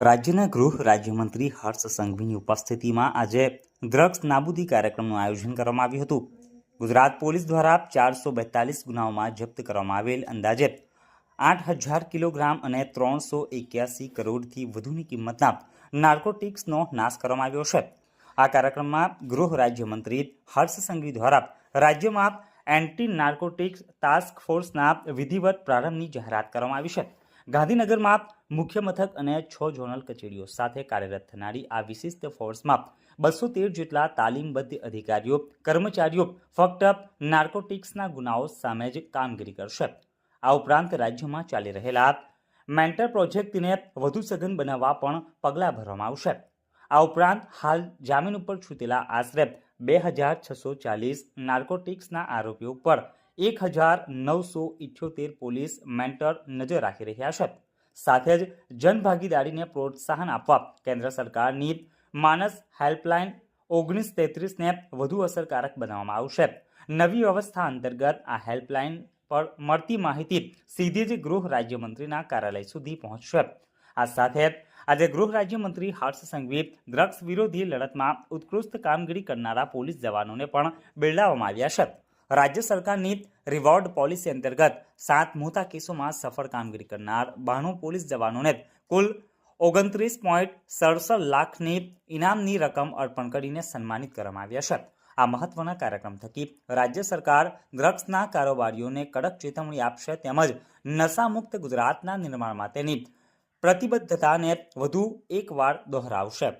રાજ્યના ગૃહ રાજ્યમંત્રી હર્ષ સંઘવીની ઉપસ્થિતિમાં આજે ડ્રગ્સ નાબૂદી કાર્યક્રમનું આયોજન કરવામાં આવ્યું હતું. ગુજરાત પોલીસ દ્વારા ચારસો બેતાલીસ ગુનાઓમાં જપ્ત કરવામાં આવેલ અંદાજે આઠ હજાર કિલોગ્રામ અને ત્રણસો એક્યાસી કરોડથી વધુની કિંમતના નાર્કોટિક્સનો નાશ કરવામાં આવ્યો છે. આ કાર્યક્રમમાં ગૃહ રાજ્યમંત્રી હર્ષ સંઘવી દ્વારા રાજ્યમાં એન્ટી નાર્કોટિક્સ ટાસ્ક ફોર્સના વિધિવત પ્રારંભની જાહેરાત કરવામાં આવી છે. ગાંધીનગરમાં મુખ્ય મથક અને છ ઝોનલ કચેરીઓ સાથે કાર્યરત થનારી આ વિશિષ્ટ ફોર્સમાં બસો તેર જેટલા તાલીમબદ્ધ અધિકારીઓ, કર્મચારીઓ ફક્ત નાર્કોટિક્સના ગુનાઓ સામે જ કામગીરી કરશે. આ ઉપરાંત રાજ્યમાં ચાલી રહેલા મેન્ટર પ્રોજેક્ટને વધુ સઘન બનાવવા પણ પગલાં ભરવામાં આવશે. આ ઉપરાંત હાલ જામીન ઉપર છૂટેલા આશરે બે હજાર છસો ચાલીસ નાર્કોટિક્સના આરોપીઓ પર એક હજાર નવસો ઇઠ્યોતેર પોલીસ મેન્ટર નજર રાખી રહ્યા છે. સાથે જ જનભાગીદારીને પ્રોત્સાહન આપવા કેન્દ્ર સરકારની માનસ હેલ્પલાઇન ઓગણીસ તેત્રીસને વધુ અસરકારક બનાવવામાં આવશે. નવી વ્યવસ્થા અંતર્ગત આ હેલ્પલાઇન પર મળતી માહિતી સીધી જ ગૃહ રાજ્યમંત્રીના કાર્યાલય સુધી પહોંચશે. આ સાથે આજે ગૃહ રાજ્યમંત્રી હર્ષ સંઘવી ડ્રગ્સ વિરોધી લડતમાં ઉત્કૃષ્ટ કામગીરી કરનારા પોલીસ જવાનોને પણ બિરદાવવામાં આવ્યા છે. રાજ્ય સરકારની રિવોર્ડ પોલિસી અંતર્ગત સાત મોટા કેસોમાં સફળ કામગીરી કરનાર બાણું પોલીસ જવાનોને કુલ ઓગણત્રીસ પોઈન્ટ સડસઠ લાખની ઇનામની રકમ અર્પણ કરીને સન્માનિત કરવામાં આવ્યા છે. આ મહત્વના કાર્યક્રમ થકી રાજ્ય સરકાર ડ્રગ્સના કારોબારીઓને કડક ચેતવણી આપશે તેમજ નશામુક્ત ગુજરાતના નિર્માણ માટેની પ્રતિબદ્ધતાને વધુ એકવાર દોહરાવશે.